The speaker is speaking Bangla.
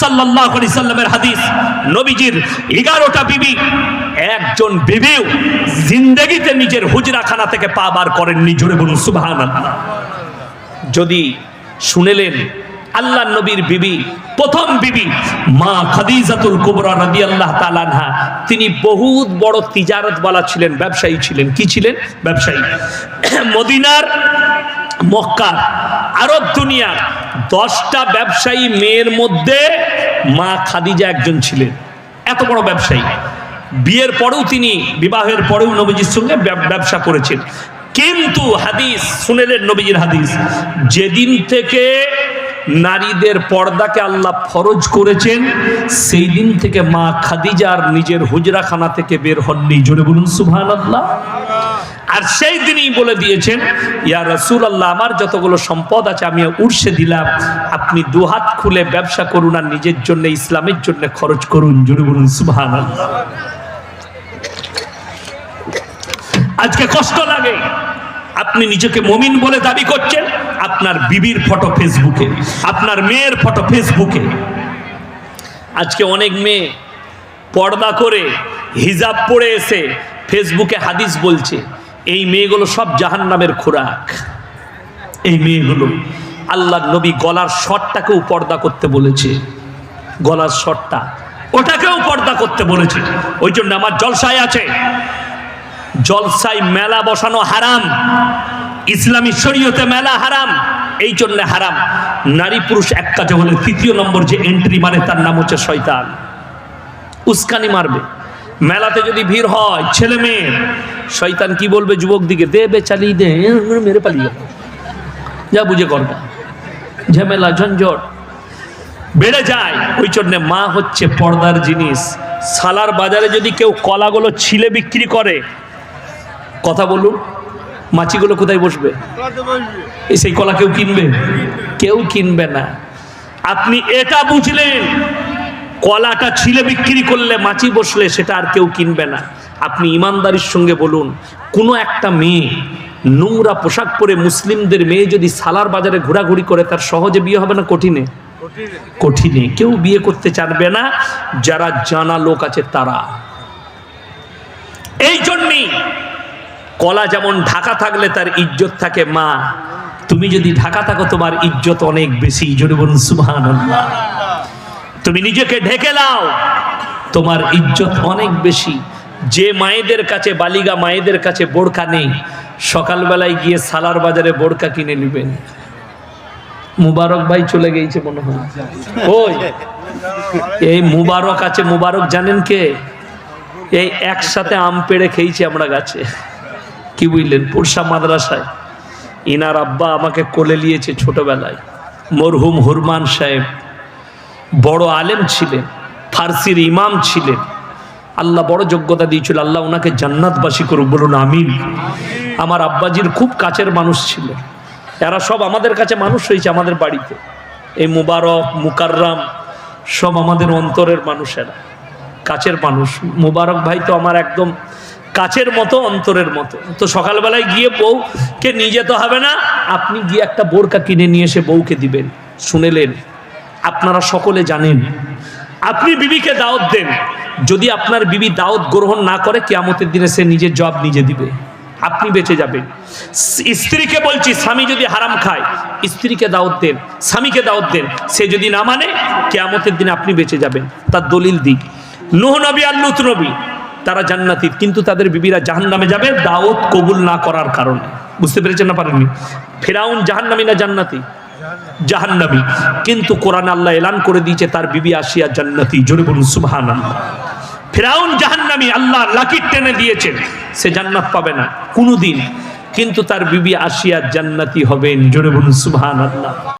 সাল্লামের হাদিস, নবীজির এগারোটা বিবি, একজন বিবিও নিজের হুজরাখানা থেকে পা বার বলুন যদি শুনেলেন, আল্লাহ নবীর বিবি, প্রথম বিবি, মা খাদিজাতুল কুবরা রাদিয়াল্লাহু তাআলা আনহা, তিনি বহুত বড় তিজারতওয়ালা ছিলেন, ব্যবসায়ী ছিলেন। কি ছিলেন? ব্যবসায়ী। মদিনার মক্কা, আরব দুনিয়ার দশটা ব্যবসায়ী মেয়ের মধ্যে মা খাদিজা একজন ছিলেন। এত বড় ব্যবসায়ী। বিয়ের পরেও তিনি, বিবাহের পরেও নবীজির সঙ্গে ব্যবসা করেছেন। কিন্তু হাদিস শুনেলেন নবীজির হাদিস, যেদিন থেকে নারীদের পর্দাকে আল্লাহ ফরজ করেছেন, সেই দিন থেকে মা খাদিজার নিজের হুজরাখানা থেকে বের হননি। জোরে বলুন সুবহান আল্লাহ আর সেই দিনই বলে দিয়েছেন, ইয়া রসুল আল্লাহ আমার যতগুলো সম্পদ আছে আমি উড়সে দিলাম। আপনি দুহাত খুলে ব্যবসা করুন আর নিজের জন্য, ইসলামের জন্য খরচ করুন। জোরে বলুন সুবহান আজকে কষ্ট লাগে। আপনি নিজেকে মমিন বলে দাবি করছেন, আপনার বিবির ফটো ফেসবুকে, আপনার মেয়ের ফটো ফেসবুকে। আজকে অনেক মেয়ে পর্দা করে হিজাব পরে এসে ফেসবুকে হাদিস বলছে। এই মেয়েগুলো সব জাহান নামের খোরাক। এই মেয়েগুলো আল্লাহ নবী গলার শটটাকেও পর্দা করতে বলেছে। গলার শটটা ওটাকেও পর্দা করতে বলেছে। ওই জন্য আমার জলসায় আছে। জলসায় মেলা বসানো হারাম। ইসলামী শরীয়তে মেলা হারাম। এই জন্য হারাম। নারী পুরুষ এক কাজে হলে তৃতীয় নম্বর যে এন্ট্রি মানে তার নাম হচ্ছে শয়তান। উস্কানি মারবে। মেলাতে যদি ভিড় হয়, ছেলে মেয়ে শয়তান কি বলবে যুবক দিকে? দে বে চালিয়ে দে, মেরে পালিয়ে যা। বুঝে করবা ঝামেলা, ঝঞ্ঝট। বেড়ে যায়। ওই জন্যে মা হচ্ছে পর্দার জিনিস। সালার বাজারে যদি কেউ কলাগুলো ছিলে বিক্রি করে, কথা বলুন, মাছিগুলো কোথায় বসবে? এই সেই কলা কেউ কিনবে? কেউ কিনবে না। আপনি এটা বুঝলেন। কলাটা ছিলে বিক্রি করলে মাছি বসলে সেটা আর কেউ কিনবে না। আপনি ইমানদারির সঙ্গে বলুন, কোনো একটা মেয়ে নোংরা পোশাক পরে মুসলিমদের মেয়ে যদি সালার বাজারে ঘোরাঘুরি করে, তার সহজে বিয়ে হবে না কঠিনে? কঠিনে। কেউ বিয়ে করতে চানবে না, যারা জানা লোক আছে তারা। এই জন্যই কলা যেমন ঢাকা থাকলে তার ইজ্জত থাকে, মা, তুমি যদি ঢাকা থাকো, তোমার ইজ্জত অনেক বেশি। জোরে বলুন সুবহান তুমি নিজেকে ঢেকে নাও, তোমার ইজ্জত অনেক বেশি। যে মায়েদের কাছে বালিগা মায়েদের কাছে বোরকা নেই, সকালবেলায় গিয়ে সালার বাজারে বোরখা কিনে নেবেন। মুবারক ভাই চলে গেছে মনে হয়। ওই, এই মুবারক আছে, মুবারক জানেন কে? এই একসাথে আম পেড়ে খেয়েছি আমরা গাছে। কি বুঝলেন, পুরসা মাদ্রাসায়। ইনার আব্বা আমাকে কোলে নিয়েছে ছোটবেলায়। মরহুম হুরমান সাহেব। বড় আলেম ছিলেন, ফার্সির ইমাম ছিলেন। আল্লাহ বড় যোগ্যতা দিয়েছিল, আল্লাহ ওনাকে জান্নাতবাসী করুক, বলুন আমিন। আমার আব্বাজির খুব কাছের মানুষ ছিল। এরা সব আমাদের কাছে মানুষ হয়েছে আমাদের বাড়িতে। এই মুবারক, মুকাররাম, সব আমাদের অন্তরের মানুষেরা, কাছের মানুষ। মুবারক ভাই তো আমার একদম কাছের মতো, অন্তরের মতো। তো সকালবেলায় গিয়ে বউকে নিয়ে যেতে হবে না, আপনি গিয়ে একটা বোরকা কিনে নিয়ে এসে বউকে দিবেন, শুনেলেন। আপনারা সকলে জানেন। আপনি বিবিকে দাওয়াত দেন। যদি আপনার বিবি দাওয়াত গ্রহণ না করে, কেয়ামতের দিনে সে নিজের জব নিজে দিবে। আপনি বেঁচে যাবেন। স্ত্রীকে বলছি, স্বামী যদি হারাম খায়, স্ত্রীকে দাওয়াত দেন, স্বামীকে দাওয়াত দেন। সে যদি না মানে কেয়ামতের দিনে আপনি বেঁচে যাবেন। তার দলিল দিক নুহ নবী আর লুত নবী, তারা জান্নাতি, কিন্তু তাদের বিবিরা জাহান নামে যাবে দাওয়াত কবুল না করার কারণে। বুঝতে পেরেছেন না পারেননি? ফেরাউন জাহান্নামী না জান্নাতি? জাহান্নামী। কিন্তু কোরআন আল্লাহ এলান করে দিয়েছে, তার বিবি আসিয়া জান্নাতি। জোরে বলুন সুবহান ফেরাউন জাহান্নামি আল্লাহ লাকির টেনে দিয়েছেন, সে জান্নাত পাবে না, কোনোদিন। কিন্তু তার বিবি আসিয়া জান্নাতি হবেন, জোরে বলুন সুবহান আল্লাহ